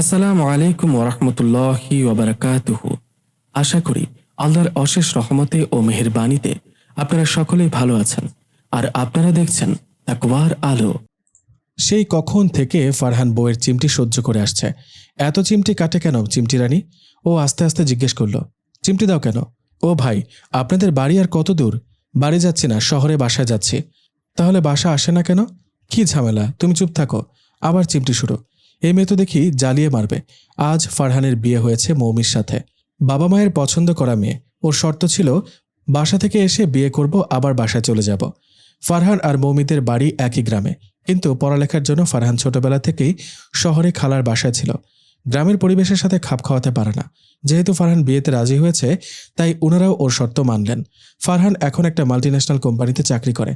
আসসালামু আলাইকুম ওরহমতুল্লাহি ওবরাকাতুহ আশা করি আল্লাহর অশেষ রহমতে ও মেহেরবানিতে আপনারা সকলেই ভালো আছেন আর আপনারা দেখছেন তাকওয়ার আলো। সেই কখন থেকে ফারহান বউয়ের চিমটি সহ্য করে আসছে। এত চিমটি কাটে কেন চিমটি রানী? ও আস্তে আস্তে জিজ্ঞেস করল, চিমটি দাও কেন? ও ভাই, আপনাদের বাড়ি আর কত দূর? বাড়ি যাচ্ছি না, শহরে বাসায় যাচ্ছি। তাহলে বাসা আসে না কেন? কি ঝামেলা? তুমি চুপ থাকো, আবার চিমটি শুরু। এই মেয়ে তো দেখি জ্বালিয়ে মারবে। আজ ফারহানের বিয়ে হয়েছে মৌমির সাথে। বাবা মায়ের পছন্দ করা মেয়ে। ওর শর্ত ছিল, বাসা থেকে এসে বিয়ে করব, আবার বাসায় চলে যাব। ফারহান আর মৌমিদের বাড়ি একই গ্রামে। কিন্তু পড়ালেখার জন্য ফারহান ছোটবেলা থেকেই শহরে খালার বাসায় ছিল। গ্রামের পরিবেশের সাথে খাপ খাওয়াতে পারে না। যেহেতু ফারহান বিয়েতে রাজি হয়েছে, তাই ওনারাও ওর শর্ত মানলেন। ফারহান এখন একটা মাল্টিন্যাশনাল কোম্পানিতে চাকরি করে।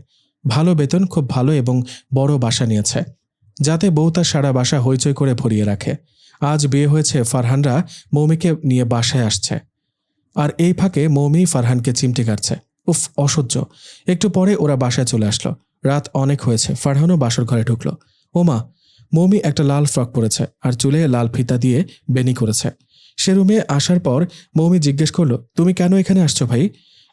ভালো বেতন, খুব ভালো এবং বড় বাসা নিয়েছে। যাতে বউ তার সারা বাসা হইচই করে ভরিয়ে রাখে। আজ বিয়ে হয়েছে ফারহানরা, মৌমিকে নিয়ে বাসায় আসছে। আর এই ফাঁকে মৌমি ফারহানকে চিমটি কাটছে। উফ, অসহ্য। একটু পরে ওরা বাসায় চলে আসলো। রাত অনেক হয়েছে, ফারহানও বাসর ঘরে ঢুকলো। ওমা, মৌমি একটা লাল ফ্রক পরেছে আর চুলে লাল ফিতা দিয়ে বেনি করেছে। সে রুমে আসার পর মৌমি জিজ্ঞেস করল, তুমি কেন এখানে আসছো ভাই?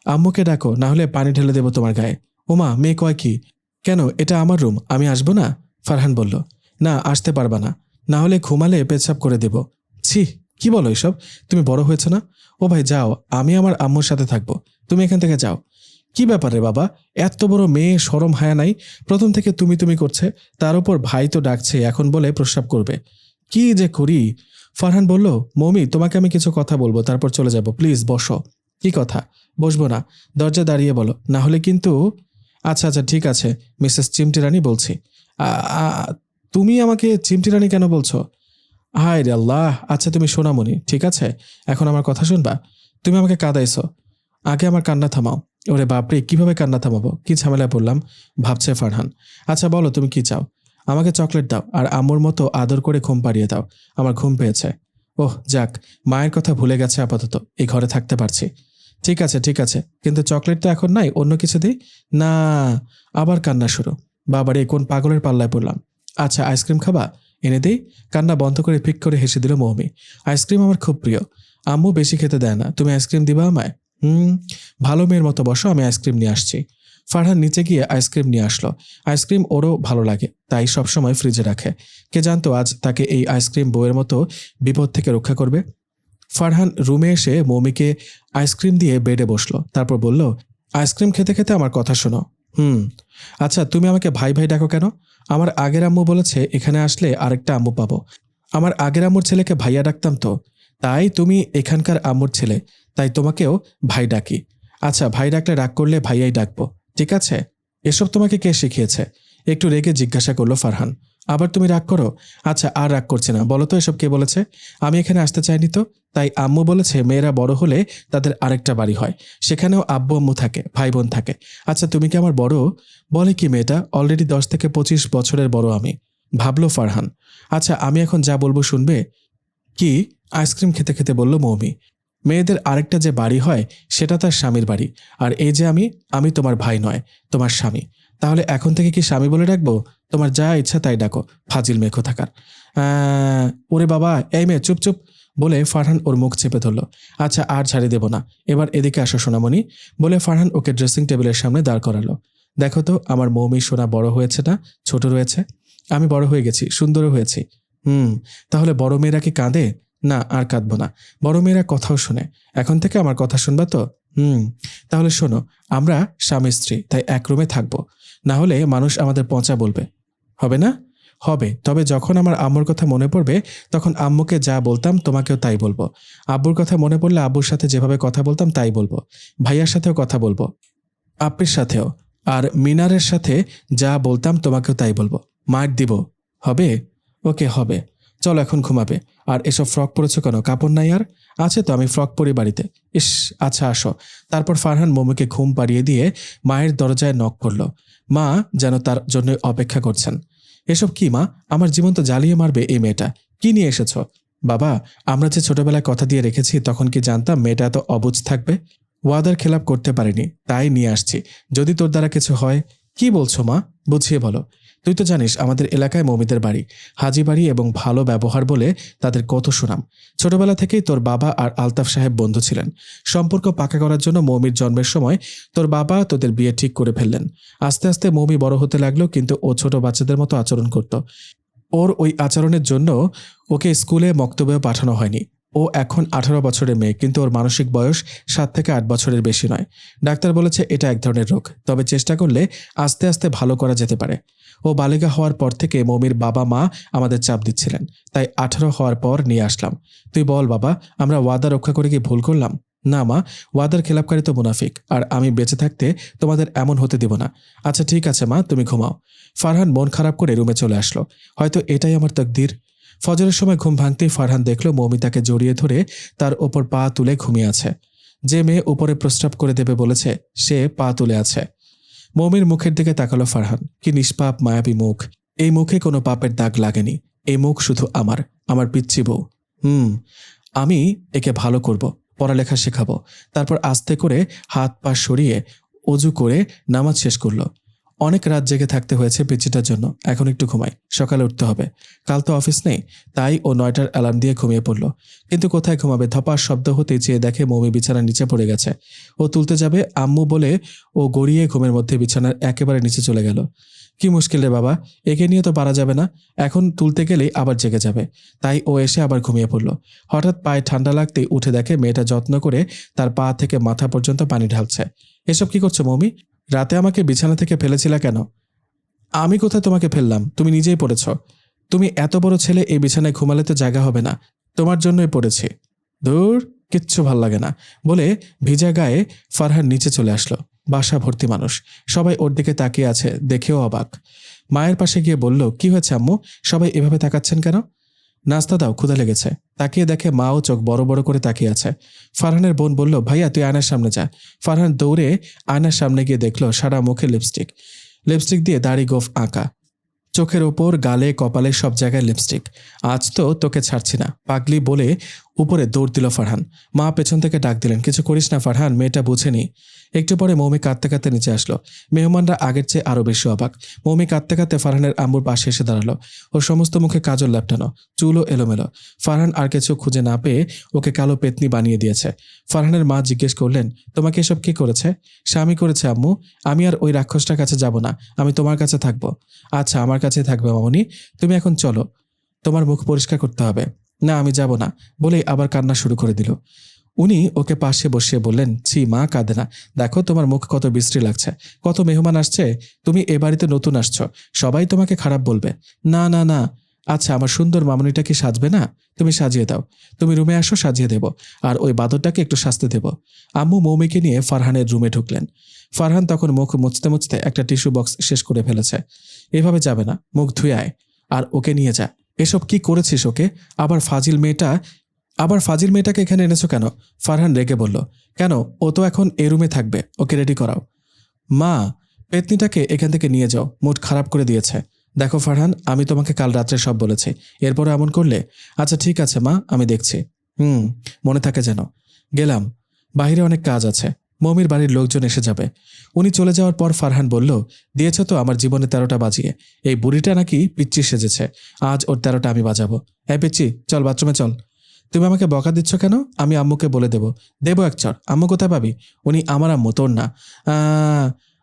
আম্মুকে ডাকো, না হলে পানি ঢেলে দেবো তোমার গায়ে। ওমা, মেয়ে কয় কি? কেন, এটা আমার রুম, আমি আসব না? ফারহান বলল, না, আসতে পারবা না। না হলে ঘুমালে পেচ্ছাপ করে দেব। ছি, কি বলো এসব? তুমি বড় হয়েছে না? ও ভাই, যাও, আমি আমার আম্মুর সাথে থাকব। তুমি এখান থেকে যাও। কি ব্যাপারে বাবা? এত বড় মেয়ে, সরম হায়া নাই। প্রথম থেকে তুমি তুমি করছে, তার উপর ভাই তো ডাকছে এখন বলে প্রস্রাব করবে। কি যে করি? ফারহান বলল, মমি, তোমাকে আমি কিছু কথা বলব, তারপর চলে যাব। প্লিজ, বসো। কি কথা? বসবো না। দরজা দাঁড়িয়ে বলো। না হলে কিন্তু আচ্ছা আচ্ছা ঠিক আছে, মিসেস চিমটি রানী বলছি। তুমি আমাকে চিমটি রানী কেন বলছো? হায় রে আল্লাহ আচ্ছা তুমি সোনামণি, ঠিক আছে? এখন আমার কথা শুনবা? তুমি আমাকে কাঁদাইছো। আগে আমার কান্না থামাও। ওরে বাপরে, কীভাবে কান্না থামাবো? কি ঝামেলায় পড়লাম? ভাবছে ফারহান। আচ্ছা বলো, তুমি কি চাও? আমাকে চকলেট দাও আর আম্মুর মতো আদর করে ঘুম পাড়িয়ে দাও। আমার ঘুম পেয়েছে। ওহ, যাক, মায়ের কথা ভুলে গেছে আপাতত। এই ঘরে থাকতে পারছি। ঠিক আছে ঠিক আছে। কিন্তু চকলেট তো এখন নাই, অন্য কিছু দিই? না, আবার কান্না শুরু। বাবারে কোন পাগলের পাল্লায় পড়লাম। আচ্ছা আইসক্রিম খাবা? এনে দেই। কান্না বন্ধ করে ফিক করে হেসে দিল মৌমি। আইসক্রিম আমার খুব প্রিয়। আম্মু বেশি খেতে দেয় না। তুমি আইসক্রিম দিবা আমায়? হুম, ভালো মেয়ের মতো বসো, আমি আইসক্রিম নিয়ে আসছি। ফারহান নিচে গিয়ে আইসক্রিম নিয়ে আসলো। আইসক্রিম ওরও ভালো লাগে, তাই সবসময় ফ্রিজে রাখে। কে জানতো আজ তাকে এই আইসক্রিম বউয়ের মতো বিপদ থেকে রক্ষা করবে? ফারহান রুমে এসে মৌমিকে আইসক্রিম দিয়ে বেডে বসল। তারপর বলল, আইসক্রিম খেতে খেতে আমার কথা শোনো। হুম। আচ্ছা তুমি আমাকে ভাই ভাই ডাকো কেন? আমার আগের আম্মু বলেছে এখানে আসলে আরেকটা আম্মু পাবো। আমার আগের আম্মুর ছেলেকে ভাইয়া ডাকতাম তো। তাই তুমি এখানকার আম্মুর ছেলে, তাই তোমাকেও ভাই ডাকি। আচ্ছা ভাই ডাকলে রাগ করলে ভাইয়াই ডাকবো। ঠিক আছে? এসব তোমাকে কে শিখিয়েছে? একটু রেগে জিজ্ঞাসা করল ফারহান। আবার তুমি রাগ করো? আচ্ছা আর রাগ করছে না। বলো তো এসব কে বলেছে? আমি এখানে আসতে চাইনি তো। তাই আম্মু বলেছে, মেয়েরা বড় হলে তাদের আরেকটা বাড়ি হয়। সেখানেও আব্বু আম্মু থাকে, ভাই বোন থাকে। আচ্ছা তুমি কি আমার বড়? বলে কি মেয়েটা? অলরেডি দশ থেকে পঁচিশ বছরের বড় আমি। ভাবলো ফারহান। আচ্ছা আমি এখন যা বলব শুনবে? কি? আইসক্রিম খেতে খেতে বলল মৌমি। মেয়েদের আরেকটা যে বাড়ি হয়, সেটা তার স্বামীর বাড়ি। আর এই যে আমি আমি তোমার ভাই নয়, তোমার স্বামী। তাহলে এখন থেকে কি স্বামী বলে ডাকবো? তোমার যা ইচ্ছা তাই ডাকো, ফাজিল মেঘো থাকার ওরে বাবা, এই মেয়ে, চুপ চুপ, বলে ফারহান ওর মুখ চেপে ধরলো। আচ্ছা আর ছাড়ি দেব না। এবার এদিকে আসো, সোনামণি, বলে ফারহান ওকে ড্রেসিং টেবিলের সামনে দাঁড় করালো। দেখো তো, আমার মৌমি সোনা বড় হয়েছে না ছোট রয়েছে। আমি বড় হয়ে গেছি সুন্দরও হয়েছি। হুম, তাহলে বড় মেয়েরা কি কাঁদে? না, আর কাঁদবো না। বড় মেয়েরা কথাও শোনে। এখন থেকে আমার কথা শুনবা তো? হুম, তাহলে শোনো, আমরা স্বামী স্ত্রী, তাই এক রুমে থাকব। না হলে মানুষ আমাদের পচা বলবে। হবে না? হবে। তবে যখন আমার আম্মুর কথা মনে পড়বে, তখন আম্মুকে যা বলতাম তোমাকেও তাই বলব। আব্বুর কথা মনে পড়লে আব্বুর সাথে যেভাবে কথা বলতাম তাই বলব। ভাইয়ার সাথেও কথা বলব। আপ্পির সাথেও। আর মিনারের সাথে যা বলতাম তোমাকেও তাই বলব। মার দিব। হবে? ওকে, হবে। চলো এখন ঘুমাবে। আর এসব ফ্রক পরেছো কেন? কাপড় নাই আর? আছে তো, আমি ফ্রক পরি বাড়িতে। ইস আচ্ছা আসো। তারপর ফারহান মোমুকে ঘুম পাড়িয়ে দিয়ে মায়ের দরজায় নক করল। মা যেন তার জন্য অপেক্ষা করছেন। এসব কি, মা? আমার জীবন তো জ্বালিয়ে মারবে এই মেয়েটা। কি নিয়ে এসেছ? বাবা, আমরা যে ছোটবেলায় কথা দিয়ে রেখেছি, তখন কি জানতাম মেয়েটা এত অবুঝ থাকবে? ওয়াদার খেলাপ করতে পারিনি, তাই নিয়ে আসছি। যদি তোর দ্বারা কিছু হয়, কি বলছো মা? বুঝিয়ে বলো। তুই তো জানিস আমাদের এলাকায় মৌমিদের বাড়ি। হাজি বাড়ি এবং ভালো ব্যবহার বলে তাদের কত সুনাম। ছোটবেলা থেকেই তোর বাবা আর আলতাফ সাহেব বন্ধু ছিলেন। সম্পর্ক পাকা করার জন্য মৌমির জন্মের সময় তোর বাবা তোদের বিয়ে ঠিক করে ফেললেন। আস্তে আস্তে মৌমি বড় হতে লাগল কিন্তু ও ছোট বাচ্চাদের মতো আচরণ করত। ওর ওই আচরণের জন্য ওকে স্কুলে মক্তব্যেও পাঠানো হয়নি। ও এখন আঠারো বছরের মেয়ে, কিন্তু ওর মানসিক বয়স সাত থেকে আট বছরের বেশি নয়। ডাক্তার বলেছে এটা এক ধরনের রোগ, তবে চেষ্টা করলে আস্তে আস্তে ভালো করা যেতে পারে। ও বালিকা হওয়ার পর থেকে মমির বাবা মা আমাদের চাপ দিচ্ছিলেন, তাই আঠারো হওয়ার পর নিয়ে আসলাম। তুই বল বাবা, আমরা ওয়াদা রক্ষা করে কি ভুল করলাম? না মা, ওয়াদার খেলাপকারী তো মুনাফিক, আর আমি বেঁচে থাকতে তোমাদের এমন হতে দিব না। আচ্ছা ঠিক আছে মা, তুমি ঘুমাও। ফারহান মন খারাপ করে রুমে চলে আসলো। হয়তো এটাই আমার তকদির। ফজরের সময় ঘুম ভাঙতেই ফারহান দেখল মৌমি তাকে জড়িয়ে ধরে তার ওপর পা তুলে ঘুমিয়ে আছে। যে মেয়ে উপরে প্রস্রাব করে দেবে বলেছে, সে পা তুলে আছে। মৌমির মুখের দিকে তাকালো ফারহান। কি নিষ্পাপ, মায়াবী মুখ। এই মুখে কোনো পাপের দাগ লাগেনি। এই মুখ শুধু আমার আমার পিচ্ছি বউ। হুম, আমি একে ভালো করব, পড়ালেখা শেখাবো। তারপর আস্তে করে হাত পা সরিয়ে অজু করে নামাজ শেষ করল। অনেক রাত জেগে থাকতে হয়েছে পিচ্ছিটার জন্য। এখন একটু ঘুমাই। সকালে উঠতে হবে। কাল তো অফিস নেই, তাই ও নয়টার অ্যালার্ম দিয়ে ঘুমিয়ে পড়ল। কিন্তু কোথায় ঘুমাবে? ধপার শব্দ হতে চেয়ে দেখে মৌমি বিছানার নিচে পড়ে গেছে। ও তুলতে যাবে আম্মু বলে ও গড়িয়ে ঘুমের মধ্যে বিছানার একেবারে নিচে চলে গেল। কি মুশকিল রে বাবা, একে নিয়ে তো পারা যাবে না। এখন তুলতে গেলেই আবার জেগে যাবে। তাই ও এসে আবার ঘুমিয়ে পড়ল। হঠাৎ পায়ে ঠান্ডা লাগতেই উঠে দেখে মেয়েটা যত্ন করে তার পা থেকে মাথা পর্যন্ত পানি ঢালছে। এসব কি করছ মৌমি? রাতে আমাকে বিছানা থেকে ফেলেছিলা কেন? আমি কোথায় তোমাকে ফেললাম? তুমি নিজেই পড়েছ। তুমি এত বড় ছেলে এই বিছানায় ঘুমালে তো জায়গা হবে না। তোমার জন্যই পড়েছি। দূর, কিচ্ছু ভালো লাগে না। বলে ভিজা গায়ে ফারহান নিচে চলে আসলো। বাসা ভর্তি মানুষ। সবাই ওর দিকে তাকিয়ে আছে, দেখেও অবাক। মায়ের পাশে গিয়ে বলল, কি হয়েছে আম্মু? সবাই এভাবে তাকাচ্ছেন কেন? নাস্তা দাও, ক্ষুধা লেগেছে। তাকিয়ে দেখে মাও চোখ বড় বড় করে তাকিয়ে আছে। ফারহানের বোন বলল, ভাইয়া, তুই আয়নার সামনে যা। ফারহান দৌড়ে আয়নার সামনে গিয়ে দেখল সারা মুখে লিপস্টিক। লিপস্টিক দিয়ে দাড়ি গোফ আঁকা। চোখের ওপর, গালে, কপালে সব জায়গায় লিপস্টিক। আজ তো তোকে ছাড়ছি না। পাগলি বলে উপরে দৌড় দিল ফারহান। মা পেছন থেকে ডাক দিলেন, কিছু করিস না ফারহান, মেয়েটা বুঝেনি একটু পরে মৌমি কাঁদতে কাঁদতে নিচে আসলো। মেহমানরা আগের চেয়ে আরও বেশি অবাক। মৌমি কাঁদতে কাঁদতে ফারহানের আম্বুর পাশে এসে দাঁড়াল। ওর সমস্ত মুখে কাজল ল্যাপটানো, চুলও এলোমেলো। ফারহান আর কিছু খুঁজে না পেয়ে ওকে কালো পেতনি বানিয়ে দিয়েছে। ফারহানের মা জিজ্ঞেস করলেন, তোমাকে এসব কি করেছে? স্বামী করেছে, আম্মু। আমি আর ওই রাক্ষসটার কাছে যাব না। আমি তোমার কাছে থাকব। আচ্ছা আমার কাছে থাকবে মামনি। তুমি এখন চলো। তোমার মুখ পরিষ্কার করতে হবে। না, আমি যাব না, বলেই আবার কান্না শুরু করে দিল। উনি ওকে পাশে বসিয়ে বললেন, ছি মা, কাঁদে না। দেখো তোমার মুখ কত বিশ্রী লাগছে, কত মেহমান আসছে, তুমি এ বাড়িতে নতুন আসছো, সবাই তোমাকে খারাপ বলবে। না না না। আচ্ছা আমার সুন্দর মামনিটা কি সাজবে না? তুমি সাজিয়ে দাও। তুমি রুমে আসো, সাজিয়ে দেব, আর ওই বাদরটাকে একটু শাস্তি দেব। আম্মু মৌমিকে নিয়ে ফারহানের রুমে ঢুকলেন। ফারহান তখন মুখ মুছতে মুছতে একটা টিস্যু বক্স শেষ করে ফেলেছে। এভাবে যাবে না, মুখ ধুয়ে আয়, আর ওকে নিয়ে যা। এসব কি করেছিস ওকে? আবার ফাজিল মেয়েটা, আবার ফাজিল মেয়েটাকে এখানে এনেছো কেন? ফারহান রেগে বলল, কেন? ও তো এখন এ রুমে থাকবে, ওকে রেডি করাও। মা, পেতনিটাকে এখান থেকে নিয়ে যাও, মুড খারাপ করে দিয়েছে। দেখো ফারহান, আমি তোমাকে কাল রাত্রে সব বলেছি। এরপরে এমন করলে? আচ্ছা ঠিক আছে মা, আমি দেখছি। হুম, মনে থাকে যেন। গেলাম। বাইরে অনেক কাজ আছে। মমির বাড়ির লোকজন এসে যাবে। উনি চলে যাওয়ার পর ফারহান বলল, দিয়েছ তো আমার জীবনে তেরোটা বাজিয়ে। এই বুড়িটা নাকি পিচ্চি সেজেছে। আজ ওর তেরোটা আমি বাজাবো। হ্যাঁ পিচ্চি, চল বাথরুমে চল। তুমি আমাকে বকা দিচ্ছ কেন? আমি আম্মুকে বলে দেবো। দেবো এক চর আম্মু কোথায় পাবি? উনি আমার আম্মু, তোর না।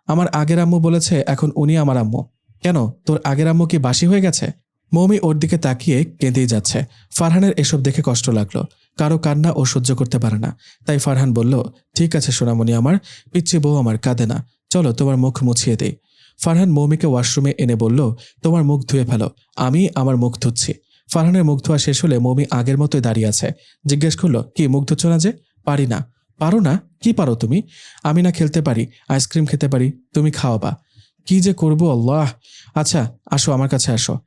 আমার আগের আম্মু বলেছে, এখন উনি আমার আম্মু। কেন? তোর আগের আম্মু কি বাসি হয়ে গেছে? মৌমি ওর দিকে তাকিয়ে কেঁদেই যাচ্ছে। ফারহানের এসব দেখে কষ্ট লাগল। কারও কান্না ও সহ্য করতে পারে না। তাই ফারহান বলল, ঠিক আছে সোনামণি আমার পিচ্ছি বউ আমার কাঁদে না। চলো তোমার মুখ মুছিয়ে দেই। ফারহান মৌমিকে ওয়াশরুমে এনে বলল, তোমার মুখ ধুয়ে ফেলো। আমি আমার মুখ ধুচ্ছি। ফারহানের মুখ ধোয়া শেষ হলে মৌমি আগের মতোই দাঁড়িয়ে আছে। জিজ্ঞেস করল, কি মুখ ধুচ্ছ না যে? পারি না। পারো না? কি পারো তুমি? আমি না খেলতে পারি, আইসক্রিম খেতে পারি। তুমি খাওয়াবা। কি যে করব আল্লাহ? আচ্ছা আসো আমার কাছে আসো।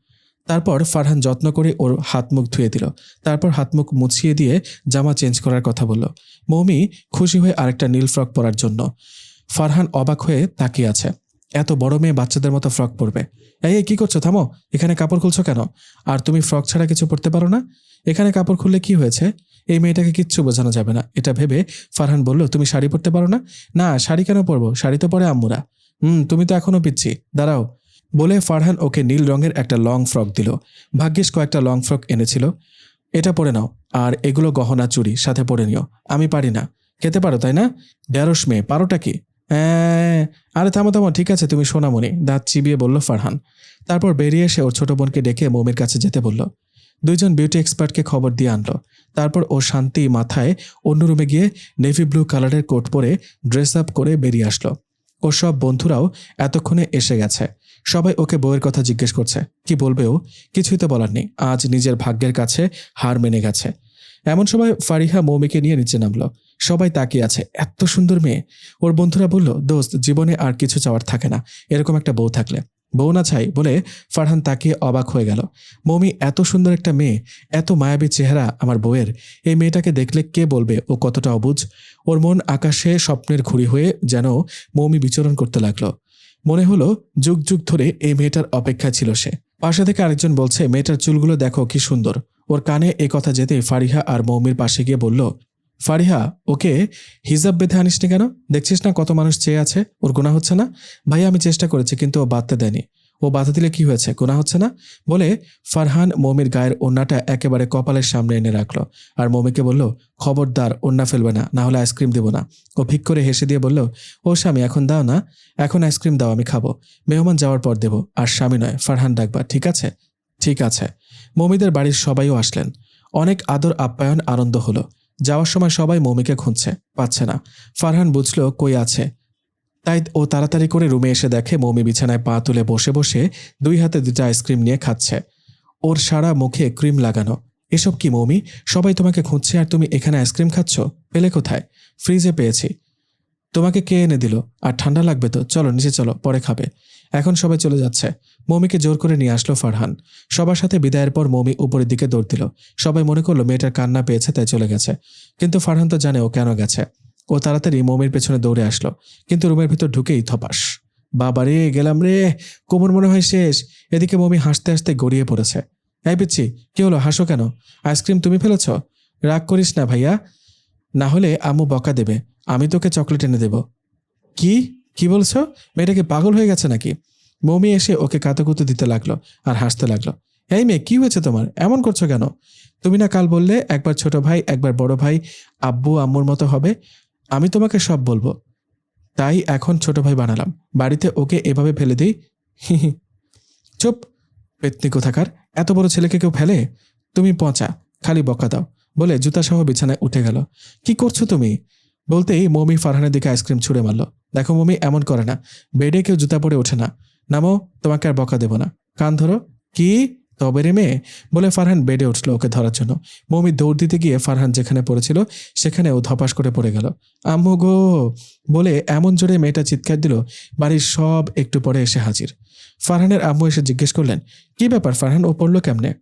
তারপর ফারহান যত্ন করে ওর হাত মুখ ধুয়ে দিল। তারপর হাত মুখ মুছিয়ে দিয়ে জামা চেঞ্জ করার কথা বলল। মৌমি খুশি হয়ে আরেকটা নীল ফ্রক পরার জন্য। ফারহান অবাক হয়ে তাকিয়ে আছে। এত বড় মেয়ে বাচ্চাদের মতো ফ্রক পরবে। এই, কি করছ? থামো। এখানে কাপড় খুলছো কেন? আর তুমি ফ্রক ছাড়া কিছু পরতে পারো না? এখানে কাপড় খুললে কি হয়েছে? এই মেয়েটাকে কিচ্ছু বোঝানো যাবে না। এটা ভেবে ফারহান বলল, তুমি শাড়ি পরতে পারো না? না, শাড়ি কেন পরবো? শাড়ি তো পরে আম্মুরা। হুম, তুমি তো এখনও পিচ্ছি। দাঁড়াও। বলে ফারহান ওকে নীল রঙের একটা লং ফ্রক দিল। ভাগ্যিস কয়েকটা লং ফ্রক এনেছিল। এটা পরে নাও, আর এগুলো গহনা চুরি সাথে পরে নিও। আমি পারি না। খেতে পারো, তাই না? ঢেঁড়স মেয়ে, পারোটা কি? হ্যাঁ। আরে থামো থামো, ঠিক আছে, তুমি সোনামণি। দাঁত চিবিয়ে বলল ফারহান। তারপর বেরিয়ে এসে ওর ছোট বোনকে ডেকে মমির কাছে যেতে বলল। দুইজন বিউটি এক্সপার্টকে খবর দিয়ে আনলো। তারপর ও শান্তি মাথায় অন্য রুমে গিয়ে নেভি ব্লু কালারের কোট পরে ড্রেস আপ করে বেরিয়ে আসলো। ওর সব বন্ধুরাও এতক্ষণে এসে গেছে। সবাই ওকে বউয়ের কথা জিজ্ঞেস করছে। কি বলবে ও? কিছুই তো বলার নেই। আজ নিজের ভাগ্যের কাছে হার মেনে গেছে। এমন সময় ফারিহা মৌমিকে নিয়ে নিচে নামলো। সবাই তাকিয়ে আছে। এত সুন্দর মেয়ে। ওর বন্ধুরা বলল, দোস্ত, জীবনে আর কিছু চাওয়ার থাকে না। এরকম একটা বউ থাকলে। বউ না চাই, বলে ফারহান তাকিয়ে অবাক হয়ে গেল। মৌমি, এত সুন্দর একটা মেয়ে। এত মায়াবী চেহারা আমার বউয়ের। এই মেয়েটাকে দেখলে কে বলবে ও কতটা অবুঝ ওর মন আকাশে স্বপ্নের ঘুড়ি হয়ে যেন মৌমি বিচরণ করতে লাগল। মনে হলো যুগ যুগ ধরে এই মেয়েটার অপেক্ষা ছিল সে। পাশে থেকে আরেকজন বলছে, মেয়েটার চুলগুলো দেখো কি সুন্দর। ওর কানে এ কথা যেতে ফারিহা আর মৌমির পাশে গিয়ে বলল, ফারিহা, ওকে হিজাব বেঁধে আনিসনি কেন? দেখছিস না কত মানুষ চেয়ে আছে? ওর গোনা হচ্ছে না? ভাই আমি চেষ্টা করেছি, কিন্তু ও বাঁধতে দেয়নি। ও বাধা দিলে কি হয়েছে? গোনা হচ্ছে না? বলে, ফারহান মৌমির গায়ের ওন্নাটা একেবারে কপালের সামনে এনে রাখল। আর মৌমিকে বলল, খবরদার ওন্না ফেলবে না না হলে আইসক্রিম দেবো না। ও ভিক করে হেসে দিয়ে বলল, ও স্বামী, এখন দাও না, এখন আইসক্রিম দাও, আমি খাব। মেহমান যাওয়ার পর দেবো, আর স্বামী নয়, ফারহান ডাকবা ঠিক আছে? ঠিক আছে। মৌমিদের বাড়ির সবাইও আসলেন। অনেক আদর, আপ্যায়ন, আনন্দ হলো। যাওয়ার সময় সবাই মমিকে খুঁজছে, পাচ্ছে না। ফারহান বুঝলো, কই আছে? তাই ও তাড়াতাড়ি করে রুমে এসে দেখে মৌমি বিছানায় পা তুলে বসে বসে দুই হাতে দুটো আইসক্রিম নিয়ে খাচ্ছে। ওর সারা মুখে ক্রিম লাগানো। এসব কি মৌমি? সবাই তোমাকে খুঁজছে আর তুমি এখানে আইসক্রিম খাচ্ছ? পেলে কোথায়? ফ্রিজে পেয়েছি। তোমাকে কে এনে দিল? আর ঠান্ডা লাগবে তো? চলো, নিচে চলো, পরে খাবে। এখন সবাই চলে যাচ্ছে। মৌমিকে জোর করে নিয়ে আসলো ফারহান। সবার সাথে বিদায়ের পর মৌমি উপরের দিকে দৌড় দিল। সবাই মনে করল মেয়েটার কান্না পেয়েছে, তাই চলে গেছে। কিন্তু ফারহান তো জানে ও কেন গেছে। ও তাড়াতাড়ি মৌমির পেছনে দৌড়ে আসলো। কিন্তু রুমের ভিতর ঢুকেই থপাস বাবা রে, গেলাম রে। কোমর মনে হয় শেষ। এদিকে মমি হাসতে হাসতে গড়িয়ে পড়েছে। এই পিচ্ছি, কি হলো? হাসো কেন? আইসক্রিম তুমি ফেলেছ? রাগ করিস না ভাইয়া। না হলে আম্মু বকা দেবে। আমি তোকে চকলেট এনে দেব। কি? কি বলছো? মেয়েটাকে পাগল হয়ে গেছে নাকি? মমি এসে ওকে কাতুকুতু দিতে লাগল আর হাসতে লাগল। এই মেয়ে, কি হয়েছে তোমার? এমন করছ কেন? তুমি না কাল বললে একবার ছোট ভাই, একবার বড় ভাই আব্বু, আম্মুর মতো হবে। আমি তোমাকে সব বলব। তাই এখন ছোট ভাই বানালাম। বাড়িতে ওকে এভাবে ফেলে দিই। চুপ। পেতনি কোথাকার? এত বড় ছেলেকে কেউ ফেলে? তুমি পচা। খালি বকা দাও। বলে জুতাসহ বিছানায় উঠে গেল। কি করছ তুমি? বলতেই মমি ফারহানের দিকে আইসক্রিম ছুঁড়ে মারলো। দেখো মমি, এমন করে না। বেডে কেউ জুতা পরে ওঠে না। নামো, তোমাকে আর বকা দেবো না। কান ধরো। কি? তবে রে মেয়ে বলে ফারহান বেডে উঠল ওকে ধরার জন্য। মমি দৌড় দিতে গিয়ে ফারহান যেখানে পড়েছিল সেখানে ও ধপাস করে পড়ে গেল। আম্মু গো! বলে এমন জোরে মেয়েটা চিৎকার দিল, বাড়ির সব একটু পরে এসে হাজির। ফারহানের আম্মু এসে জিজ্ঞেস করলেন, কি ব্যাপার ফারহান, ও পড়ল কেমনে?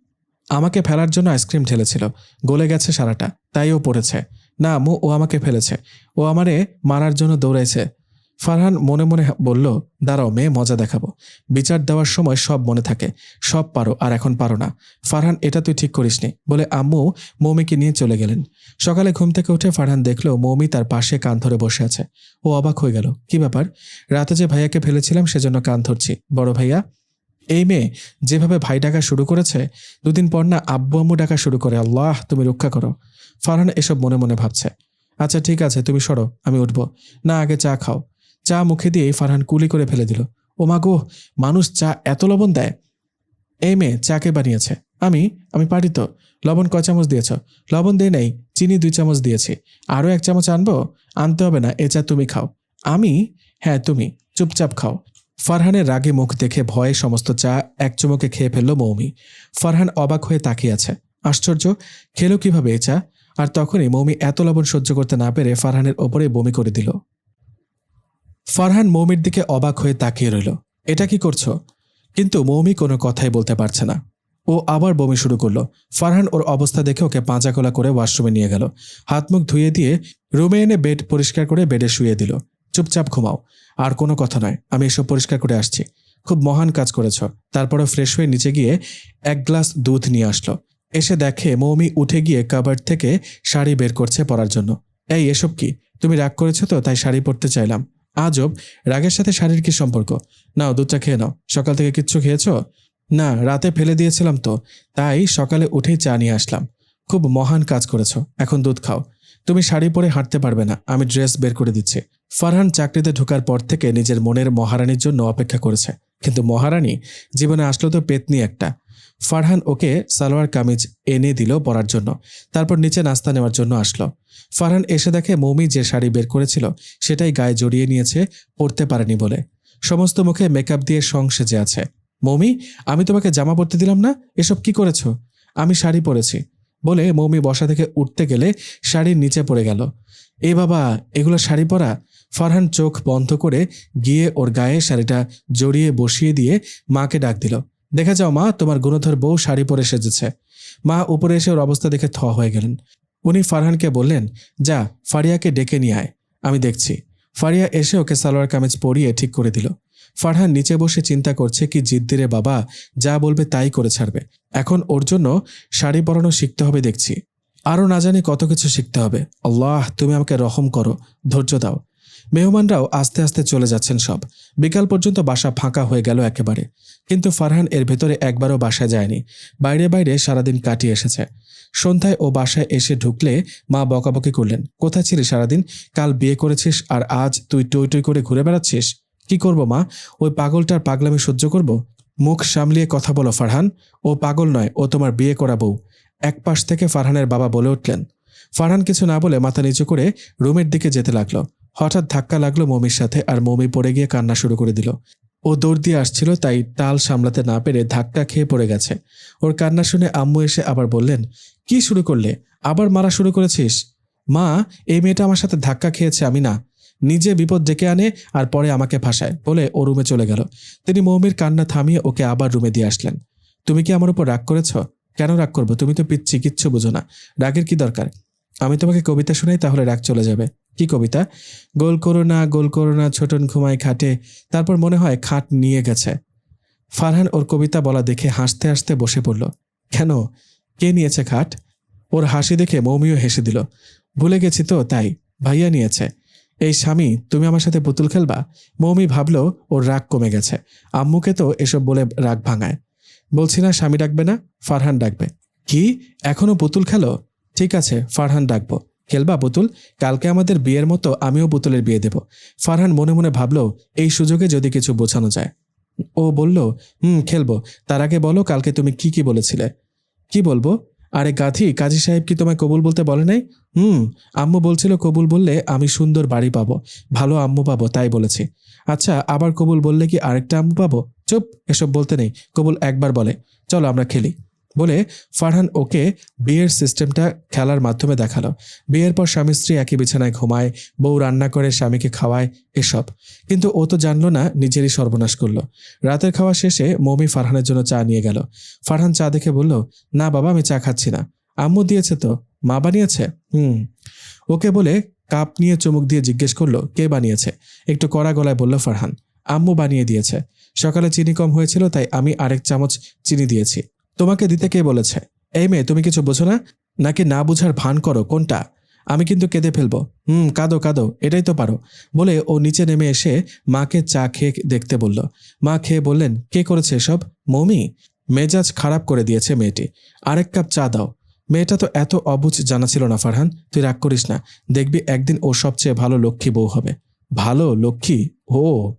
আমাকে ফেলার জন্য আইসক্রিম ঢেলেছিল, গলে গেছে সারাটা, তাই ও পড়েছে। না আম্মু, ও আমাকে ফেলেছে। ও আমারে মারার জন্য দৌড়াইছে ফারহান মনে মনে বলল, দাঁড়াও, মেয়ে, মজা দেখাবো। বিচার দেওয়ার সময় সব মনে থাকে, সব পারো, আর এখন পারো না। ফারহান, এটা তুই ঠিক করিসনি। বলে আম্মু মৌমিকে নিয়ে চলে গেলেন। সকালে ঘুম থেকে উঠে ফারহান দেখল মৌমি তার পাশে কান ধরে বসে আছে। ও অবাক হয়ে গেল, কি ব্যাপার? রাতে যে ভাইয়াকে ফেলেছিলাম, সেজন্য কান ধরছি। বড় ভাইয়া? এই মেয়ে, যেভাবে ভাই ডাকা শুরু করেছে, দুদিন পর না আব্বু আম্মু ডাকা শুরু করে। আল্লাহ, তুমি রক্ষা করো। ফারহান এসব মনে মনে ভাবছে। আচ্ছা ঠিক আছে, তুমি সরো, আমি উঠবো। না, আগে চা খাও। চা মুখে দিয়ে ফারহান কুলি করে ফেলে দিল। ও মা গো, মানুষ চা এত লবণ দেয়? এই মেয়ে চা কে বানিয়েছে? আমি আমি পারি তো। লবণ কয় চামচ দিয়েছ? লবণ দিয়ে নেই, চিনি দুই চামচ দিয়েছি। আরও এক চামচ আনব? আনতে হবে না, এ চা তুমি খাও। আমি? হ্যাঁ তুমি। চুপচাপ খাও। ফারহানের রাগে মুখ দেখে ভয়ে সমস্ত চা এক চুমুকে খেয়ে ফেলল মৌমি। ফারহান অবাক হয়ে তাকিয়ে আছে। আশ্চর্য, খেলো কীভাবে এ চা? আর তখনই মৌমি এত লবণ সহ্য করতে না পেরে ফারহানের ওপরে বমি করে দিল। ফারহান মৌমির দিকে অবাক হয়ে তাকিয়ে রইল। এটা কি করছ? কিন্তু মৌমি কোনো কথাই বলতে পারছে না। ও আবার বমি শুরু করল। ফারহান ওর অবস্থা দেখে ওকে পাঁচাকোলা করে ওয়াশরুমে নিয়ে গেল। হাত মুখ ধুয়ে দিয়ে রুমে এনে বেড পরিষ্কার করে বেডে শুয়ে দিল। চুপচাপ ঘুমাও। আর কোনো কথা নয়। আমি এসব পরিষ্কার করে আসছি। খুব মহান কাজ করেছ। তারপরে ফ্রেশ হয়ে নিচে গিয়ে এক গ্লাস দুধ নিয়ে আসলো। এসে দেখে মৌমি উঠে গিয়ে কাবার্ড থেকে শাড়ি বের করছে পরার জন্য। এই, এসব কি? তুমি রাগ করেছ তো, তাই শাড়ি পরতে চাইলাম। আজব, রাগের সাথে শাড়ির কি সম্পর্ক? নাও, দুধটা খেয়ে নাও। সকাল থেকে কিচ্ছু খেয়েছো? না, রাতে ফেলে দিয়েছিলাম তো। তাই সকালে উঠেই চা নিয়ে আসলাম। খুব মহান কাজ করেছ। এখন দুধ খাও। তুমি শাড়ি পরে হাঁটতে পারবে না। আমি ড্রেস বের করে দিচ্ছি। ফারহান চাকরিতে ঢোকার পর থেকে নিজের মনের মহারানীর জন্য অপেক্ষা করেছে। কিন্তু মহারানী, জীবনে আসলো তো পেতনি একটা। ফারহান ওকে সালোয়ার কামিজ এনে দিল পরার জন্য। তারপর নিচে নাস্তা নেওয়ার জন্য আসলো। ফারহান এসে দেখে মৌমি যে শাড়ি বের করেছিল, সেটাই গায়ে জড়িয়ে নিয়েছে, পরতে পারেনি বলে। সমস্ত মুখে মেকআপ দিয়ে সং সেজে আছে। মৌমি, আমি তোমাকে জামা পরতে দিলাম না? এসব কি করেছ? আমি শাড়ি পরেছি। বলে মৌমি বসা থেকে উঠতে গেলে শাড়ির নিচে পড়ে গেল। এ বাবা, এগুলো শাড়ি পরা? ফারহান চোখ বন্ধ করে গিয়ে ওর গায়ে শাড়িটা জড়িয়ে বসিয়ে দিয়ে মাকে ডাক দিল। দেখে যাও মা, তোমার গুণধর বউ শাড়ি পরে সেজেছে। মা উপরে এসে ওর অবস্থা দেখে থ হয়ে গেলেন। উনি ফারহানকে বললেন, যা, ফারিয়াকে ডেকে নিয়ে আয়। আমি দেখছি। ফারিয়া এসে ওকে সালোয়ার কামিজ পরিয়ে ঠিক করে দিল। ফারহান নিচে বসে চিন্তা করছে কি জিদ্দিরে বাবা যা বলবে তাই করে ছাড়বে। এখন ওর জন্য শাড়ি পরানো শিখতে হবে দেখছি। আরও না জানি কত কিছু শিখতে হবে। আল্লাহ, তুমি আমাকে রহম করো। ধৈর্য দাও। মেহমানরাও আস্তে আস্তে চলে যাচ্ছেন সব। বিকাল পর্যন্ত বাসা ফাঁকা হয়ে গেল একেবারে। কিন্তু ফারহান এর ভেতরে একবারও বাসায় যায়নি। বাইরে বাইরে সারাদিন কাটিয়ে এসেছে। সন্ধ্যায় ও বাসায় এসে ঢুকলে মা বকাবকি করলেন, কোথায় ছিলি সারাদিন? কাল বিয়ে করেছিস আর আজ তুই টই টই করে ঘুরে বেড়াচ্ছিস? কি করব মা? ওই পাগলটার পাগলামি সহ্য করব? মুখ সামলিয়ে কথা বলো ফারহান। ও পাগল নয়, ও তোমার বিয়ে করা বউ। এক পাশ থেকে ফারহানের বাবা বলে উঠলেন। ফারহান কিছু না বলে মাথা নিচু করে রুমের দিকে যেতে লাগল। হঠাৎ ধাক্কা লাগল মমির সাথে আর মমি পড়ে গিয়ে কান্না শুরু করে দিল। ও দৌড় দিয়ে আসছিল, তাই তাল সামলাতে না পেরে ধাক্কা খেয়ে পড়ে গেছে। ওর কান্না শুনে আম্মু এসে আবার বললেন, কি শুরু করলে? আবার মারা শুরু করেছিস? মা, এই মেয়েটা আমার সাথে ধাক্কা খেয়েছে, আমি না। নিজে বিপদ ডেকে আনে আর পরে আমাকে ভাসায় বলে ও রুমে চলে গেল। তিনি মৌমির কান্না থামিয়ে ওকে আবার রুমে দিয়ে আসলেন। তুমি কি আমার উপর রাগ করেছ? কেন রাগ করব? তুমি তো পিচ্ছি, কিচ্ছু বুঝো না। রাগের কি দরকার? আমি তোমাকে কবিতা শোনাই, তাহলে রাগ চলে যাবে। কি কবিতা? গোল করো না, গোল করো না, ছোটন ঘুমায় খাটে তারপর মনে হয় খাট নিয়ে গেছে। ফারহান ওর কবিতা বলা দেখে হাসতে হাসতে বসে পড়ল। কেন? কে নিয়েছে খাট? ওর হাসি দেখে মৌমিও হেসে দিল। ভুলে গেছি তো, তাই। ভাইয়া নিয়েছে। এই স্বামী, তুমি আমার সাথে পুতুল খেলবা? মৌমি ভাবলো ওর রাগ কমে গেছে। আম্মুকে তো এসব বলে রাগ ভাঙায়। বলছি না, স্বামী ডাকবে না, ফারহান ডাকবে। কি? এখনও পুতুল খেলো? ঠিক আছে, ফারহান ডাকবো। খেলবা পুতুল, কালকে আমাদের বিয়ের মতো আমিও পুতুলের বিয়ে দেব। ফারহান মনে মনে ভাবলো, এই সুযোগে যদি কিছু বোঝানো যায়। ও বলল, হুম, খেলব। তার আগে বলো, কালকে তুমি কি কি বলেছিলে? কি বলব? আরে গাধি, কাজী সাহেব কি তোমায় কবুল বলতে বলে নাই? হুম, আম্মু বলছিল কবুল বললে আমি সুন্দর বাড়ি পাবো। ভালো আম্মু পাবো, তাই বলেছি। আচ্ছা আবার কবুল বললে কি আরেকটা আম্মু পাবো? চুপ, এসব বলতে নেই। কবুল একবার বলে। চলো, আমরা খেলি। বলে ফারহান ওকে বিয়ের সিস্টেমটা খেলার মাধ্যমে দেখাল। বিয়ের পর স্বামী স্ত্রী একই বিছানায় ঘুমায়, বউ রান্না করে স্বামীকে খাওয়ায়, এসব। কিন্তু ও তো জানলো না, নিজেরই সর্বনাশ করল। রাতের খাওয়া শেষে মমি ফারহানের জন্য চা নিয়ে গেল। ফারহান চা দেখে বলল, না বাবা, আমি চা খাচ্ছি না। আম্মু দিয়েছে তো। মা বানিয়েছে? হুম। ওকে বলে কাপ নিয়ে চমুক দিয়ে জিজ্ঞেস করল, কে বানিয়েছে? একটু কড়া গলায় বলল ফারহান, আম্মু বানিয়ে দিয়েছে। সকালে চিনি কম হয়েছিল, তাই আমি আরেক চামচ চিনি দিয়েছি। তোমাকে দিতে কে বলেছে? এই মেয়ে, তুমি কিছু বোঝো না? নাকি না বুঝার ভান করো? কোনটা? আমি কিন্তু কেঁদে ফেলব। হুম, কাঁদো কাঁদো, এটাই তো পারো। বলে ও নিচে নেমে এসে মাকে চা খেয়ে দেখতে বলল। মা খেয়ে বললেন, কে করেছে এসব? মৌমি? মেজাজ খারাপ করে দিয়েছে মেয়েটি। আরেক কাপ চা দাও। মেয়েটা তো এত অবুঝ জানা ছিল না, ফারহান। তুই রাগ করিস না। দেখবি একদিন ও সবচেয়ে ভালো লক্ষ্মী বউ হবে। ভালো লক্ষ্মী? ও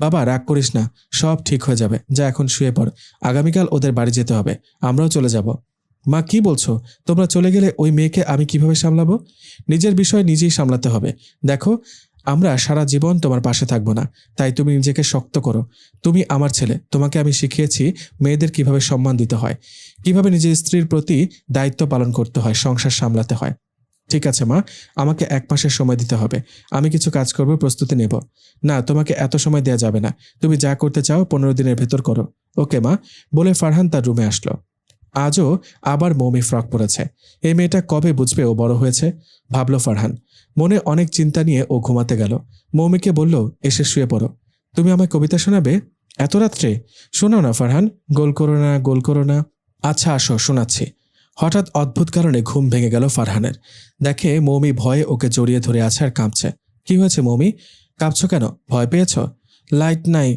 বাবা, রাগ করিস না, সব ঠিক হয়ে যাবে, যা এখন শুয়ে পড়, আগামীকাল ওদের বাড়ি যেতে হবে, আমরাও চলে যাব। মা, কি বলছো? তোমরা চলে গেলে ওই মেয়েকে আমি কীভাবে সামলাবো? নিজের বিষয় নিজেই সামলাতে হবে। দেখো, আমরা সারা জীবন তোমার পাশে থাকব না, তাই তুমি নিজেকে শক্ত করো। তুমি আমার ছেলে, তোমাকে আমি শিখিয়েছি মেয়েদের কীভাবে সম্মান দিতে হয়, কীভাবে নিজের স্ত্রীর প্রতি দায়িত্ব পালন করতে হয়, সংসার সামলাতে হয়। ঠিক আছে, মা। আমাকে এক মাসের সময় দিতে হবে। আমি কিছু কাজ করব, প্রস্তুতি নেব। না, তোমাকে এত সময় দেয়া যাবে না। তুমি যা করতে চাও, পনেরো দিনের ভেতর করো। ওকে, মা। বলে ফারহান তার রুমে আসলো। আজও আবার মৌমি ফ্রক পরেছে। এই মেয়েটা কবে বুঝবে ও বড় হয়েছে? ভাবলো ফারহান। মনে অনেক চিন্তা নিয়ে ও ঘুমাতে গেল। মৌমিকে বলল, এসে শুয়ে পড়ো। তুমি আমায় কবিতা শোনাবে? এত রাত্রে? শোনাও না ফারহান। গোল করো না, গোল করো না। আচ্ছা আসো, শোনাচ্ছি। হঠাৎ অদ্ভুত কারণে ঘুম ভেঙে গেল ফারহানের। দেখে মৌমি ভয়ে ওকে জড়িয়ে ধরে আছে আর কাঁপছে। কি হয়েছে মৌমি? কাঁপছ কেন? ভয় পেয়েছ? লাইট নাই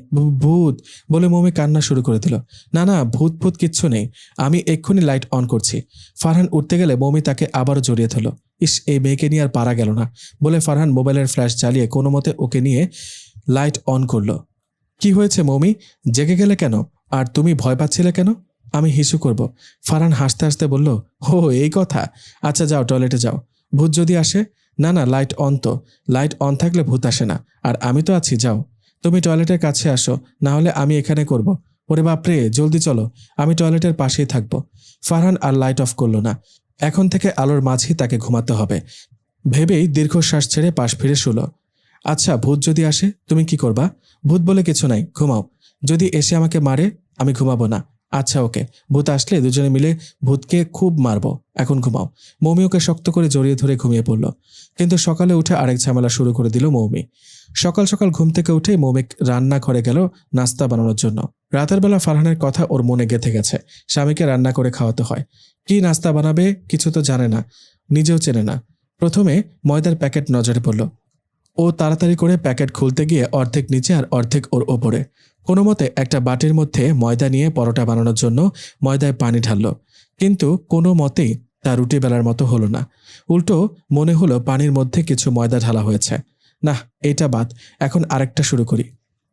ভূত বলে মৌমি কান্না শুরু করে দিল। না না, ভূত ভূত কিচ্ছু নেই। আমি এক্ষুনি লাইট অন করছি। ফারহান উঠতে গেলে মৌমি তাকে আবারও জড়িয়ে ধরলো। ইস, এই মেয়েকে নিয়ে আর পারা গেল না বলে ফারহান মোবাইলের ফ্ল্যাশ জ্বালিয়ে কোনো মতে ওকে নিয়ে লাইট অন করল। কি হয়েছে মৌমি? জেগে গেলে কেন? আর তুমি ভয় পাচ্ছিলে কেন? আমি হিসু করব। ফারহান হাসতে হাসতে বলল ও এই কথা? আচ্ছা যাও, টয়লেটে যাও। ভূত যদি আসে? না না, লাইট অন তো। লাইট অন থাকলে ভূত আসে না। আর আমি তো আছি, যাও। তুমি টয়লেটের কাছে আসো, না হলে আমি এখানে করব। ওরে বাপরে জলদি চলো। আমি টয়লেটের পাশেই থাকব। ফারহান আর লাইট অফ করল না। এখন থেকে আলোর মাঝেই তাকে ঘুমাতে হবে। ভেবেই দীর্ঘশ্বাস ছেড়ে পাশ ফিরে শুলো। আচ্ছা ভূত যদি আসে, তুমি কি করবা? ভূত বলে কিছু নাই, ঘুমাও। যদি এসে আমাকে মারে, আমি ঘুমাবো না। আচ্ছা ওকে। ভূত আসলে দুজনে মিলে ভূতকে খুব মারবো। এখন ঘুমাও। মৌমি ওকে শক্ত করে জড়িয়ে ধরে ঘুমিয়ে পড়ল। কিন্তু সকালে উঠে আরেক ঝামেলা শুরু করে দিল মৌমি। সকাল সকাল ঘুম থেকে উঠে মৌমিক রান্না ঘরে গেল নাস্তা বানানোর জন্য। রাতের বেলা ফারহানের কথা ওর মনে গেঁথে গেছে। স্বামীকে রান্না করে খাওয়াতে হয়। কি নাস্তা বানাবে কিছু তো জানে না, নিজেও চেনে না। প্রথমে ময়দার প্যাকেট নজরে পড়ল। ও তাড়াতাড়ি করে প্যাকেট খুলতে গিয়ে অর্ধেক নিচে আর অর্ধেক ওর ওপরে। কোনো মতে একটা বাটির মধ্যে ময়দা নিয়ে পরোটা বানানোর জন্য ময়দায় পানি ঢালল। কিন্তু কোনো মতেই তা রুটি বেলার মতো হলো না। উল্টো মনে হলো পানির মধ্যে কিছু ময়দা ঢালা হয়েছে। না এটা বাদ, এখন আরেকটা শুরু করি।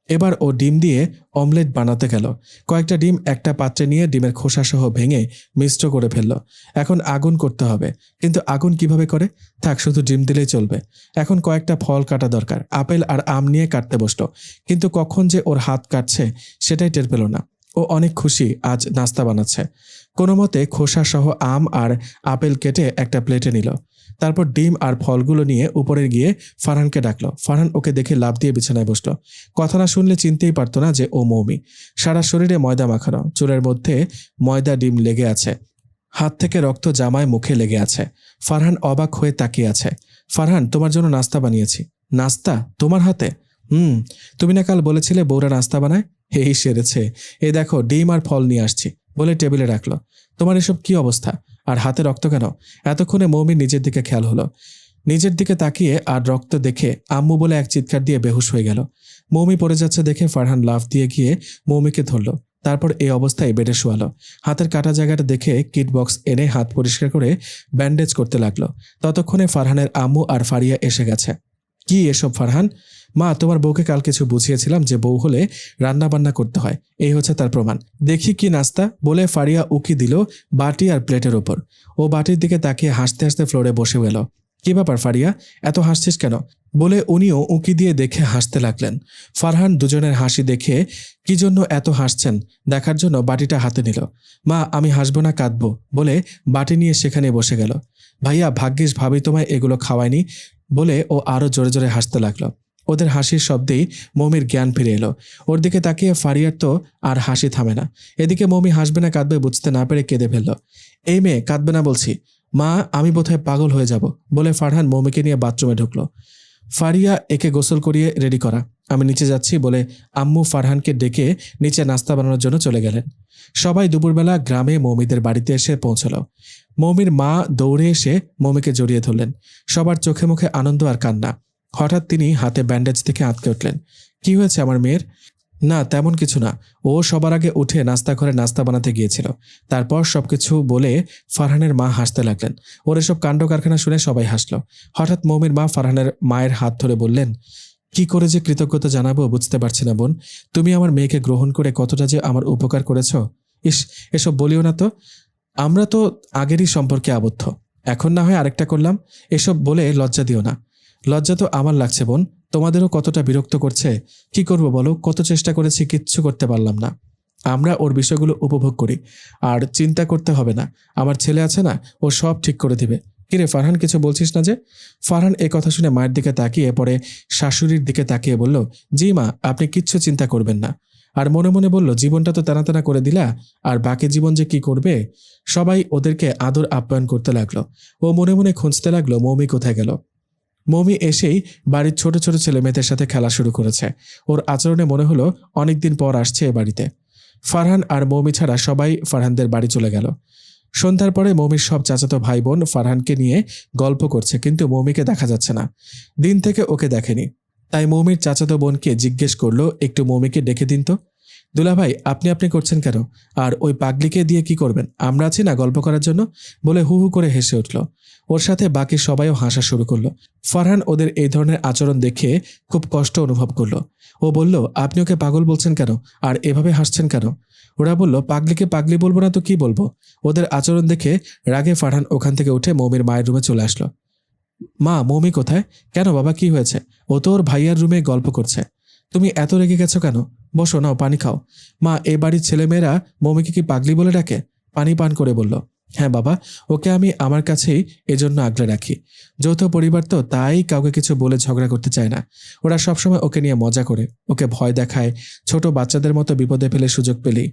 এবার ও ডিম দিয়ে অমলেট বানাতে গেল। কয়েকটা ডিম একটা পাত্রে নিয়ে ডিমের খোসাসহ ভেঙে মিশ্র করে ফেলল। এখন আগুন করতে হবে। কিন্তু আগুন কীভাবে করে? থাক, শুধু ডিম দিলেই চলবে। এখন কয়েকটা ফল কাটা দরকার। আপেল আর আম নিয়ে কাটতে বসল। কিন্তু কখন যে ওর হাত কাটছে, সেটাই টের পেল না। ও অনেক খুশি আজ নাস্তা বানাচ্ছে। কোনো মতে খোসা সহ আম আর আপেল কেটে একটা প্লেটে নিল। তারপর ডিম আর ফলগুলো নিয়ে উপরে গিয়ে ফারহানকে ডাকলো। ফারহান ওকে দেখে লাভ দিয়ে বিছানায় বসল। কথা না শুনলে চিনতেই পারতো না যে ও মৌমি। সারা শরীরে ময়দা মাখানো, চুলের মধ্যে ময়দা ডিম লেগে আছে। হাত থেকে রক্ত জামায় মুখে লেগে আছে। ফারহান অবাক হয়ে তাকিয়ে আছে। ফারহান, তোমার জন্য নাস্তা বানিয়েছি। নাস্তা? তোমার হাতে? হুম, তুমি না কাল বলেছিলে বউরা নাস্তা বানায়? এই সেরেছে। এ দেখো, ডিম আর ফল নিয়ে আসছি। বলে টেবিলে রাখল। তোমার এসব কি অবস্থা? আর হাতে রক্ত কেন? এতক্ষণে মৌমি নিজের দিকে খেয়াল হলো। নিজের দিকে তাকিয়ে আর রক্ত দেখে আম্মু বলে এক চিৎকার দিয়ে বেহুশ হয়ে গেল। মৌমি পড়ে যাচ্ছে দেখে ফারহান লাফ দিয়ে গিয়ে মৌমিকে ধরলো। তারপর এই অবস্থায় বেডে শোয়ালো। হাতের কাটা জায়গাটা দেখে কিট বক্স এনে হাত পরিষ্কার করে ব্যান্ডেজ করতে লাগল। ততক্ষণে ফারহানের আম্মু আর ফারিয়া এসে গেছে। কি এসব ফারহান? মা, তোমার বউকে কাল কিছু বুঝিয়েছিলাম যে বউ হলে রান্না বান্না করতে হয়। এই হচ্ছে তার প্রমাণ। দেখি কি নাস্তা বলে ফারিয়া উকি দিল বাটি আর প্লেটের ওপর ও বাটির দিকে তাকিয়ে হাসতে হাসতে ফ্লোরে বসে গেল। কি ব্যাপার ফারিয়া, এত হাসছিস কেন? বলে উনিও উঁকি দিয়ে দেখে হাসতে লাগলেন। ফারহান দুজনের হাসি দেখে, কি জন্য এত হাসছেন? দেখার জন্য বাটিটা হাতে নিল। মা, আমি হাসবো না, কাঁদবো বলে বাটি নিয়ে সেখানে বসে গেল। ভাইয়া, ভাগ্যিস ভাবি তোমায় এগুলো খাওয়ায়নি বলে ও আরও জোরে জোরে হাসতে লাগল। ওদের হাসির শব্দেই মমির জ্ঞান ফিরে এলো। ওর দিকে তাকিয়ে ফারিয়ার তো আর হাসি থামে না। এদিকে মমি হাসবে না, কাঁদবে, বুঝতে না পেরে কেঁদে ফেলল। এই মেয়ে, কাঁদবে না বলছি। মা, আমি বোধহয় পাগল হয়ে যাব, বলে ফারহান মমিকে নিয়ে বাথরুমে ঢুকলো। ফারিয়া, একে গোসল করিয়ে রেডি করা। আমি নিচে যাচ্ছি, বলে আম্মু ফারহানকে ডেকে নিচে নাস্তা বানানোর জন্য চলে গেলেন। সবাই দুপুরবেলা গ্রামে মৌমিদের বাড়িতে এসে পৌঁছলো। মৌমির মা দৌড়ে এসে মৌমিকে জড়িয়ে ধরলেন। সবার চোখে মুখে আনন্দ আর কান্না। হঠাৎ তিনি হাতে ব্যান্ডেজ থেকে আঁতকে উঠলেন। কি হয়েছে আমার মেয়ের? না, তেমন কিছু না। ও সবার আগে উঠে নাস্তা ঘরে নাস্তা বানাতে গিয়েছিল। তারপর সবকিছু বলে ফারহানের মা হাসতে লাগলেন। ওর এসব কাণ্ড কারখানা শুনে সবাই হাসলো। হঠাৎ মৌমির মা ফারহানের মায়ের হাত ধরে বললেন, কি করে যে কৃতজ্ঞতা জানাব বুঝতে পারছি না বোন। তুমি আমার মেয়েকে গ্রহণ করে কতটা যে আমার উপকার করেছ। ইস, এসব বলিও না তো। আমরা তো আগেরই সম্পর্কে আবদ্ধ। এখন না হয় আরেকটা করলাম। এসব বলে লজ্জা দিও না। লজ্জা তো আমার লাগছে, বোন। তোমাদেরও কতটা বিরক্ত করছে? কি করব বলো? কত চেষ্টা করেছি, কিচ্ছু করতে পারলাম না। আমরা ওর বিষয়গুলো উপভোগ করি। আর চিন্তা করতে হবে না। আমার ছেলে আছে না, ও সব ঠিক করে দিবে। কিরে ফারহান, কিছু বলছিস না যে? ফারহান এ কথা শুনে মায়ের দিকে তাকিয়ে পরে শাশুড়ির দিকে তাকিয়ে বলল, জি মা, আপনি কিচ্ছু চিন্তা করবেন না। আর মনে মনে বলল, জীবনটা তো টানা করে দিলা, আর বাকি জীবন যে কি করবে? সবাই ওদেরকে আদর আপ্যায়ন করতে লাগল। ও মনে মনে খুঁজতে লাগল, মৌমি কোথায় গেল। মৌমি এসেই বাড়ির ছোট ছোট ছেলে মেয়েদের সাথে খেলা শুরু করেছে। ওর আচরণে মনে হলো অনেকদিন পর আসছে এ বাড়িতে। ফারহান আর মৌমি ছাড়া সবাই ফারহানদের বাড়ি চলে গেল। সন্ধ্যার পরে মৌমির সব চাচাতো ভাই বোন ফারহানকে নিয়ে গল্প করছে, কিন্তু মৌমিকে দেখা যাচ্ছে না। দিন থেকে ওকে দেখেনি। তাই মৌমির চাচাতো বোনকে জিজ্ঞেস করল, একটু মৌমিকে ডেকে দিন তো? দুলাভাই আপনি আপনি করছেন কেন? আর ওই পাগলিকে দিয়ে কি করবেন? আমরা আছি না গল্প করার জন্য? বলে হু হু করে হেসে উঠল। ওর সাথে বাকি সবাইও হাসা শুরু করল। ফারহান ওদের এই ধরনের আচরণ দেখে খুব কষ্ট অনুভব করল। ও বলল, আপনি ওকে পাগল বলছেন কেন? আর এভাবে হাসছেন কেন? ওরা বলল, পাগলিকে পাগলি বলব না তো কি বলব? ওদের আচরণ দেখে রাগে ফারহান ওখান থেকে উঠে মৌমির মায়ের রুমে চলে আসলো। মা, মৌমি কোথায়? কেন বাবা, কি হয়েছে? ও তো ওর ভাইয়ার রুমে গল্প করছে। তুমি এত রেগে গেছো কেন? বসো, নাও পানি খাও। মা এ বাড়ির ছেলেমেয়েরা মমিকে কি পাগলি বলে ডাকে? পানি পান করে বলল হ্যাঁ বাবা, ওকে আমি আমার কাছেই এজন্য আগলে রাখি। যৌথ পরিবার তো তাই কাউকে কিছু বলে ঝগড়া করতে চায় না। ওরা সবসময় ওকে নিয়ে মজা করে, ওকে ভয় দেখায়, ছোট বাচ্চাদের মতো বিপদে ফেলে সুযোগ পেলেই।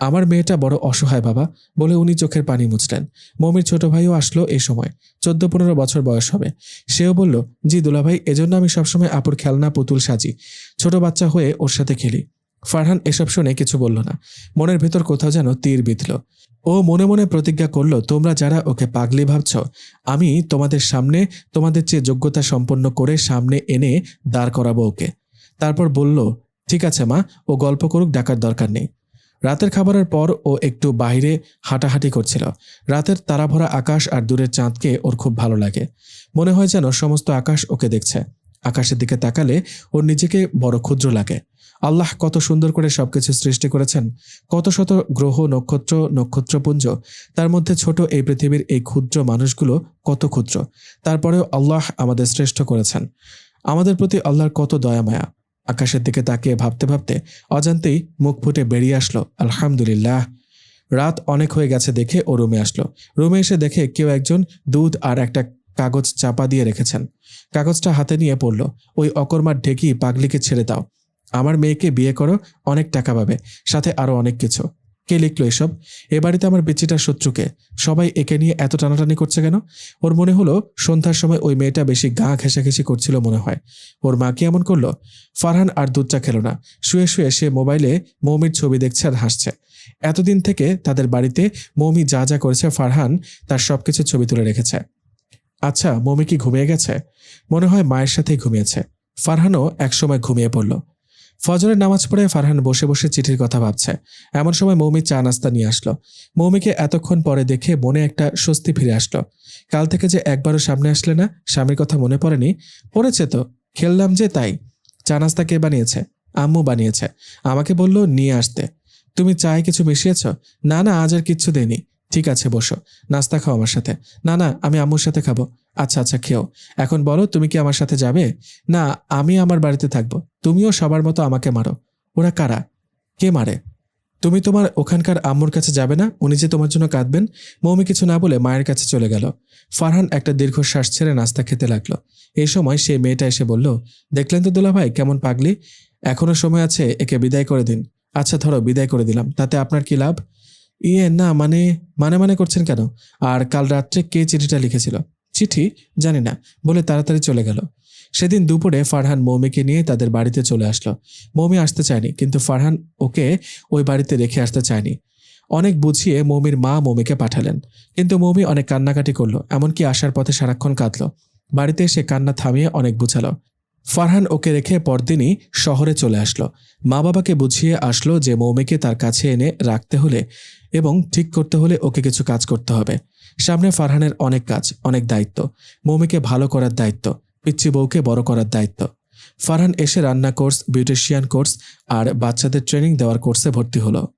আমার মেয়েটা বড় অসহায় বাবা বলে উনি চোখের পানি মুছলেন। মমির ছোট ভাইও আসলো এ সময়। চোদ্দ পনেরো বছর বয়স হবে। সেও বলল, জি দুলাভাই, এজন্য আমি সবসময় আপুর খেলনা, পুতুল সাজি। ছোট বাচ্চা হয়ে ওর সাথে খেলি। ফারহান এসব শুনে কিছু বলল না। মনের ভেতর কোথাও যেন তীর বিঁধল। ও মনে মনে প্রতিজ্ঞা করল, তোমরা যারা ওকে পাগলি ভাবছ, আমি তোমাদের সামনে, তোমাদের চেয়ে যোগ্যতা সম্পন্ন করে সামনে এনে দাঁড় করাবো ওকে। তারপর বলল, ঠিক আছে মা, ও গল্প করুক, ডাকার দরকার নেই। রাতের খাবারের পর ও একটু বাইরে হাঁটাহাঁটি করছিল। রাতের তারাভরা আকাশ আর দূরের চাঁদকে ওর খুব ভালো লাগে। মনে হয় যেন সমস্ত আকাশ ওকে দেখছে। আকাশের দিকে তাকালে ওর নিজেকে বড় ক্ষুদ্র লাগে। আল্লাহ কত সুন্দর করে সবকিছু সৃষ্টি করেছেন। কত শত গ্রহ, নক্ষত্র, নক্ষত্রপুঞ্জ, তার মধ্যে ছোট এই পৃথিবীর এই ক্ষুদ্র মানুষগুলো কত ক্ষুদ্র। তারপরেও আল্লাহ আমাদের শ্রেষ্ঠ করেছেন। আমাদের প্রতি আল্লাহর কত দয়া মায়া। আকাশের দিকে তাকিয়ে ভাবতে ভাবতে অজান্তেই মুখ ফুটে বেরিয়ে আসলো, আলহামদুলিল্লাহ। রাত অনেক হয়ে গেছে দেখে ও রুমে আসলো। রুমে এসে দেখে কেউ একজন দুধ আর একটা কাগজ চাপা দিয়ে রেখেছেন। কাগজটা হাতে নিয়ে পড়ল, ওই অকর্মার ঢেকি পাগলিকে ছেড়ে দাও। আমার মেয়েকে বিয়ে করো, অনেক টাকা পাবে, সাথে আরও অনেক কিছু। কে লিখলো এসব? এ বাড়িতে আমার বেচিটার শত্রুকে। সবাই একে নিয়ে এত টানাটানি করছে কেন? ওর মনে হলো সন্ধ্যার সময় ওই মেয়েটা বেশি গা ঘেঁষাঘেঁষি করছিল মনে হয়। ওর মা কি এমন করল? ফারহান আর দুধটা খেলো না। শুয়ে শুয়ে সে মোবাইলে মৌমির ছবি দেখছে আর হাসছে। এতদিন থেকে তাদের বাড়িতে মৌমি যা যা করেছে ফারহান, তার সবকিছু ছবি তুলে রেখেছে। আচ্ছা মৌমি কি ঘুমিয়ে গেছে? মনে হয় মায়ের সাথেই ঘুমিয়েছে। ফারহানও একসময় ঘুমিয়ে পড়ল। ফজরের নামাজ পড়ে ফারহান বসে বসে চিঠির কথা ভাবছে। এমন সময় মৌমি চা নাস্তা নিয়ে আসলো। মৌমিকে এতক্ষণ পরে দেখে মনে একটা স্বস্তি ফিরে আসলো। কাল থেকে যে একবারও সামনে আসলে না, স্বামীর কথা মনে পড়েনি। পড়েছে তো, খেললাম যে তাই। চা নাস্তা কে বানিয়েছে? আম্মু বানিয়েছে। আমাকে বলল, নিয়ে আসতে। তুমি চায়ে কিছু মিশিয়েছ? না না, আজ আর কিচ্ছু দেয়নি ঠিক আছে, বসো। নাস্তা খাও আমার সাথে। না না, আমি আম্মুর সাথে খাব। আচ্ছা আচ্ছা খেও। এখন বলো, তুমি কি আমার সাথে যাবে? না, আমি আমার বাড়িতে থাকব। তুমিও সবার মতো আমাকে মারো। ওরা কারা? কে মারে? তুমি তোমার ওখানকার আম্মুর কাছে যাবে না? উনি যে তোমার জন্য কাঁদবেন? মৌমি কিছু না বলে মায়ের কাছে চলে গেল। ফারহান একটা দীর্ঘশ্বাস ছেড়ে নাস্তা খেতে লাগল। এই সময় সেই মেয়েটা এসে বলল, দেখলেন তো দুলা ভাই কেমন পাগলি? এখনও সময় আছে, একে বিদায় করে দিন। আচ্ছা ধরো, বিদায় করে দিলাম। তাতে আপনার কি লাভ? ইয়ে না মানে মানে মানে করছেন কেন? আর কাল রাত্রে কে চিঠিটা লিখেছিল? চিঠি? জানি না। বলে তাড়াতাড়ি চলে গেল। সেদিন দুপুরে ফারহান মৌমিকে নিয়ে তাদের বাড়িতে চলে আসলো। মৌমি আসতে চায়নি, কিন্তু ফারহান ওকে ওই বাড়িতে রেখে আসতে চায়নি। অনেক বুঝিয়ে মৌমির মা মৌমিকে পাঠালেন। কিন্তু মৌমি অনেক কান্নাকাটি করল, এমনকি আসার পথে সারাক্ষণ কাঁদলো। বাড়িতে সে কান্না থামিয়ে অনেক বুঝালো। ফারহান ওকে রেখে পরদিনই শহরে চলে আসলো। মা বাবাকে বুঝিয়ে আসলো যে মৌমিকে তার কাছে এনে রাখতে হলে এবং ঠিক করতে হলে ওকে কিছু কাজ করতে হবে। সামনে ফারহানের অনেক কাজ, অনেক দায়িত্ব। মৌমিকে ভালো করার দায়িত্ব পিচ্ছি বউকে বড় করার দায়িত্ব। ফারহান এসে রান্না কোর্স, বিউটিশিয়ান কোর্স আর বাচ্চাদের ট্রেনিং দেওয়ার কোর্সে ভর্তি হলো।